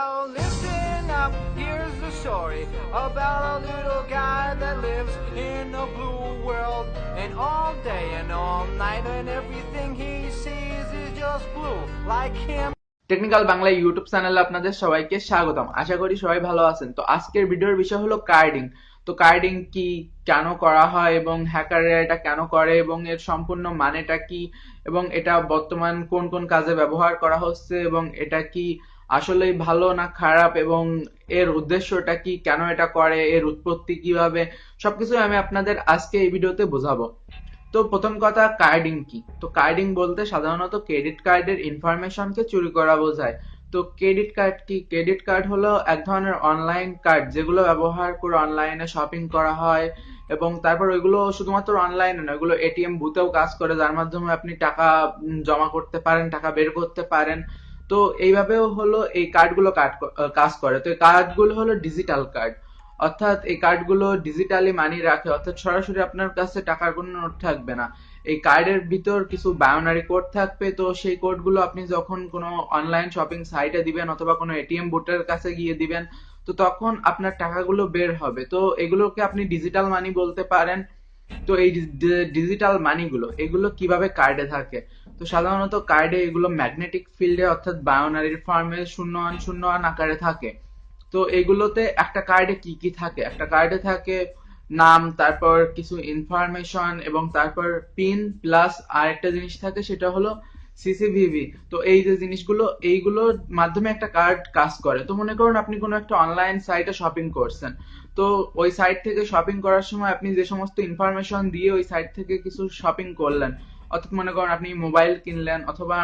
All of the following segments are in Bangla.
Listen up, here's the story about a little guy that lives in a blue world. And all day and all night, and everything he sees is just blue, like him. Technical Bangla YouTube চ্যানেলে আপনাদের সবাইকে স্বাগতম আশা করি সবাই ভালো আছেন তো আজকের ভিডিওর বিষয় হলো কার্ডিং তো কার্ডিং কি কেন করা হয় এবং হ্যাকাররা এটা কেন করে এবং এর সম্পূর্ণ মানেটা কি এবং এটা বর্তমান কোন কোন কাজে ব্যবহার করা হচ্ছে এবং এটা কি আসলেই ভালো না খারাপ এবং এর উদ্দেশ্যটা কি, কেন এটা করে, এর উৎপত্তি কীভাবে, সবকিছু আমি আপনাদের আজকে এই ভিডিওতে বোঝাবো। তো প্রথম কথা, কার্ডিং কি? তো কার্ডিং বলতে সাধারণত ক্রেডিট কার্ডের ইনফরমেশনকে চুরি করা বোঝায়। তো ক্রেডিট কার্ড কি? ক্রেডিট কার্ড হলো এক ধরনের অনলাইন কার্ড যেগুলো ব্যবহার করে অনলাইনে শপিং করা হয় এবং তারপর ওইগুলো শুধুমাত্র অনলাইনে নয়, ওগুলো এটিএম বুথেও কাজ করে, যার মাধ্যমে আপনি টাকা জমা করতে পারেন, টাকা বের করতে পারেন। তো এইভাবেও হলো এই কার্ডগুলো কার্ড কাজ করে। তো এই কার্ডগুলো হলো ডিজিটাল কার্ড অর্থাৎ এই কার্ডগুলো ডিজিটালি মানি রাখে। অর্থাৎ সরাসরি আপনার কাছে টাকার কোনো নোট থাকবে না। এই কার্ডের ভিতর কিছু বায়োনারি কোড থাকবে। তো সেই কোডগুলো আপনি যখন কোনো অনলাইন শপিং সাইটে দিবেন অথবা কোনো এটিএম বুথের কাছে গিয়ে দিবেন, তো তখন আপনার টাকাগুলো বের হবে। তো এগুলোকে আপনি ডিজিটাল মানি বলতে পারেন। তো এই ডিজিটাল মানিগুলো এগুলো কীভাবে কার্ডে থাকে? তো সাধারণত কার্ডে এগুলো ম্যাগনেটিক ফিল্ডে অর্থাৎ বায়োনারির ফর্মে শূন্য ওয়ান শূন্য ওয়ান আকারে থাকে। তো এগুলোতে একটা কার্ডে কি কি থাকে? একটা কার্ডে থাকে নাম, তারপর কিছু ইনফরমেশন এবং তারপর পিন প্লাস আরেকটা জিনিস থাকে, সেটা হলো সিসিভিভি তো এই যে জিনিসগুলো, এইগুলোর মাধ্যমে একটা কার্ড কাজ করে। তো মনে করুন আপনি কোনো একটা অনলাইন সাইটে শপিং করছেন। তো ওই সাইট থেকে শপিং করার সময় আপনি যে সমস্ত ইনফরমেশন দিয়ে ওই সাইট থেকে কিছু শপিং করলেন অর্থাৎ মনে করেন আপনি মোবাইল কিনলেন অথবা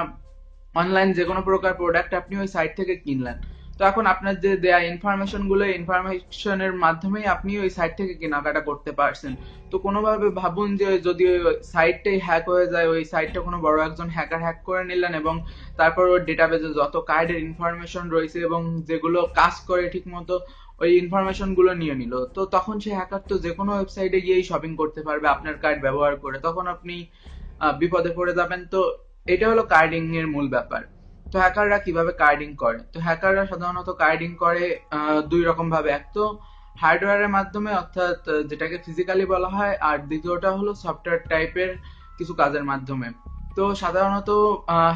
অনলাইন যে কোনো প্রকার প্রোডাক্ট আপনি ওই সাইট থেকে কিনলেন। তো এখন আপনার যে দেয়া ইনফরমেশনগুলো ইনফরমেশনের মাধ্যমেই আপনি ওই সাইট থেকে কেনাকাটা করতে পারছেন। তো কোনোভাবে ভাবুন যে যদি ওই সাইটটাই হ্যাক হয়ে যায়, ওই সাইটটা কোনো বড় একজন হ্যাকার হ্যাক করে নিলেন এবং তারপর ওর ডেটাবেজে যত কার্ডের ইনফরমেশন রয়েছে এবং যেগুলো কাজ করে ঠিক মতো ওই ইনফরমেশনগুলো নিয়ে নিল, তো তখন সে হ্যাকার তো যে কোনো ওয়েবসাইটে গিয়েই শপিং করতে পারবে আপনার কার্ড ব্যবহার করে। তখন আপনি বিপদে পড়ে যাবেন। তো এটা হলো কার্ডিং এর মূল ব্যাপার। তো হ্যাকাররা কীভাবে কার্ডিং করে? তো হ্যাকাররা সাধারণত কার্ডিং করে দুই রকম ভাবে। এক তো হার্ডওয়্যারের মাধ্যমে, অর্থাৎ যেটাকে ফিজিক্যালি বলা হয়, আর দ্বিতীয়টা হলো সফটওয়্যার টাইপের কিছু কাজের মাধ্যমে। তো সাধারণত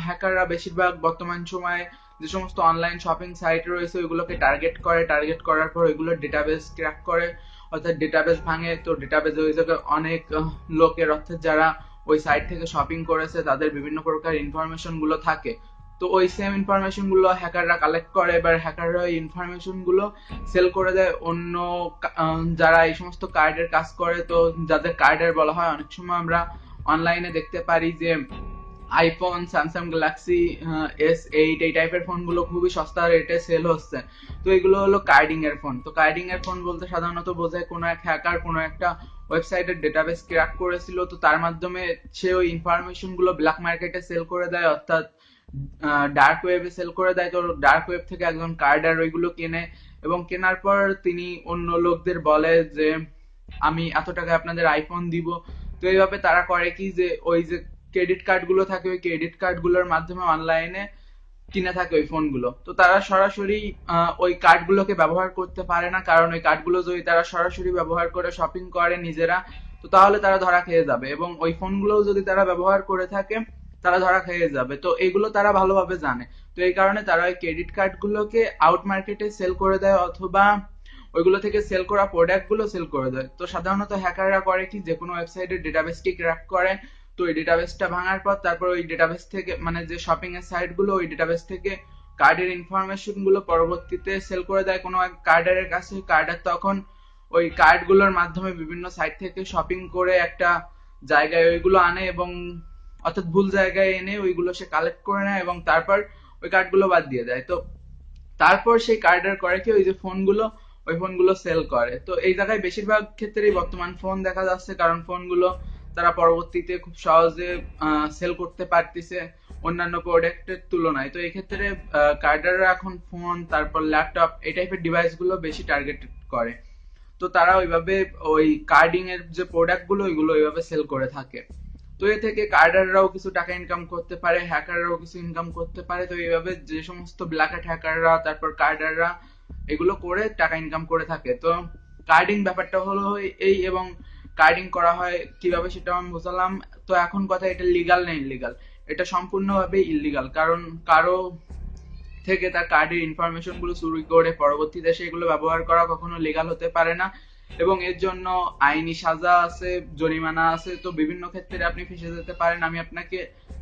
হ্যাকাররা বেশিরভাগ বর্তমান সময়ে যে সমস্ত অনলাইন শপিং সাইট রয়েছে, ওইগুলোকে টার্গেট করে। টার্গেট করার পর ওইগুলোর ডেটাবেস ক্র্যাক করে। অর্থাৎ ডেটাবেস ভাঙে। তো ডেটাবেসে ওই জায়গায় অনেক লোকের, অর্থাৎ যারা ওই সাইট থেকে শপিং করেছে, তাদের বিভিন্ন প্রকার ইনফরমেশনগুলো থাকে। তো ওই সেম ইনফরমেশনগুলো হ্যাকাররা কালেক্ট করে, এবার হ্যাকাররা ওই ইনফরমেশনগুলো সেল করে দেয় অন্য যারা এই সমস্ত কার্ডের কাজ করে, তো যাদের কার্ডের বলা হয়, অনেক সময় আমরা অনলাইনে দেখতে পারি যে iPhone Samsung Galaxy S eight এই টাইপের ফোনগুলো খুবই সস্তা রেটে সেল হচ্ছে। তো এগুলো হলো কার্ডিং এর ফোন তো কার্ডিং এর ফোন বলতে সাধারণত বোঝায় কোনো এক হ্যাকার কোনো একটা ওয়েবসাইটের ডেটাবেস ক্র্যাক করেছিল, তো তার মাধ্যমে সে ওই ইনফরমেশনগুলো ব্ল্যাক মার্কেটে সেল করে দেয়, অর্থাৎ ডার্ক ওয়েবে সেল করে দেয়। তো ডার্ক ওয়েব থেকে একজন কার্ডার ওইগুলো কেনে এবং কেনার পর তিনি অন্য লোকদের বলে যে, আমি এত টাকায় আপনাদের আইফোন দিব। তো এইভাবে তারা করে কি যে, ওই যে ক্রেডিট কার্ডগুলো থাকে, ওই ক্রেডিট কার্ডগুলোর মাধ্যমে অনলাইনে কিনে থাকে ওই ফোনগুলো। তো তারা সরাসরি ওই কার্ডগুলোকে ব্যবহার করতে পারে না, কারণ ওই কার্ডগুলো যদি তারা সরাসরি ব্যবহার করে শপিং করে নিজেরা, তো তাহলে তারা ধরা খেয়ে যাবে। এবং ওই ফোনগুলোও যদি তারা ব্যবহার করে থাকে, তারা ধরা খেয়ে যাবে। তো এগুলো তারা ভালোভাবে জানে। তো এই কারণে তারা ওই ক্রেডিট কার্ডগুলোকে আউট মার্কেটে সেল করে দেয়, অথবা ওইগুলো থেকে সেল করা প্রোডাক্টগুলো সেল করে দেয়। তো সাধারণত হ্যাকাররা করে কি? যে কোনো ওয়েবসাইটের ডেটাবেসটি ক্র্যাক করে তো ওই ডেটাবেসটা ভাঙার পর তারপর ওই ডেটাবেস থেকে মানে যে শপিং এর সাইটগুলো, ওই ডেটাবেস থেকে কার্ডের ইনফরমেশনগুলো পরবর্তীতে সেল করে দেয়। কোনো এক কার্ডারের কাছে কার্ডার তখন ওই কার্ডগুলোর মাধ্যমে বিভিন্ন সাইট থেকে শপিং করে একটা জায়গায় ওইগুলো আনে এবং অর্থাৎ ভুল জায়গায় এনে ওইগুলো সে কালেক্ট করে নেয় এবং তারপর ওই কার্ডগুলো বাদ দিয়ে দেয়। তো তারপর সেই কার্ডার করে কি ওই যে ফোনগুলো ওই ফোনগুলো সেল করে। তো এই জায়গায় বেশিরভাগ ক্ষেত্রেই বর্তমান ফোন দেখা যাচ্ছে, কারণ ফোনগুলো তারা পরবর্তীতে খুব সহজে সেল করতে পারতেছে অন্যান্য প্রোডাক্টের তুলনায়। তো এই ক্ষেত্রে কার্ডাররা এখন ফোন তারপর ল্যাপটপ এই টাইপের ডিভাইসগুলো বেশি টার্গেট করে। তো তারা ওইভাবে ওই কার্ডিং এর যে প্রোডাক্টগুলো ওইগুলো ওইভাবে সেল করে থাকে। তো এ থেকে কার্ডাররাও কিছু টাকা ইনকাম করতে পারে হ্যাকাররাও কিছু ইনকাম করতে পারে। তো এইভাবে যে সমস্ত ব্ল্যাক হ্যাকাররা তারপর কার্ডাররা এগুলো করে টাকা ইনকাম করে থাকে। তো কার্ডিং ব্যাপারটা হলো এই এবং কার্ডিং করা হয়, কীভাবে সেটা আমি বোঝালাম। তো এখন কথা এটা লিগাল না ইলিগাল এটা সম্পূর্ণভাবে ইলিগাল কারণ কারও থেকে তার কার্ডের ইনফরমেশনগুলো চুরি করে পরবর্তীতে সেগুলো ব্যবহার করা কখনো লিগাল হতে পারে না। এবং এর জন্য আইনি সাজা আছে, জরিমানা আছে, তো বিভিন্ন ক্ষেত্রে আপনি ফেসে যেতে পারেন। আমি আপনাকে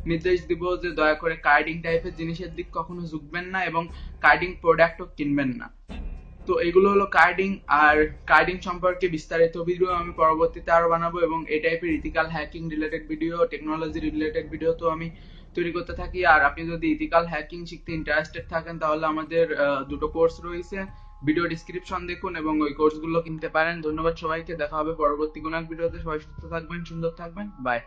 নির্দেশ দিব যে দয়া করে কার্ডিং টাইপের জিনিসের দিক কখনো ঝুঁকবেন না এবং কার্ডিং প্রোডাক্টও কিনবেন না। তো এগুলো হলো কার্ডিং আর কার্ডিং সম্পর্কে বিস্তারিত ভিডিও আমি পরবর্তীতে আরও বানাবো এবং এই টাইপের ethical hacking related video technology related video তো আমি তৈরি করতে থাকি। আর আপনি যদি ইথিক্যাল হ্যাকিং শিখতে ইন্টারেস্টেড থাকেন, তাহলে আমাদের দুটো কোর্স রয়েছে। ভিডিও ডিসক্রিপশন দেখুন এবং ওই কোর্সগুলো কিনতে পারেন। ধন্যবাদ সবাইকে। দেখা হবে পরবর্তী কোনো এক ভিডিওতে সবাই সুস্থ থাকবেন, সুন্দর থাকবেন। বাই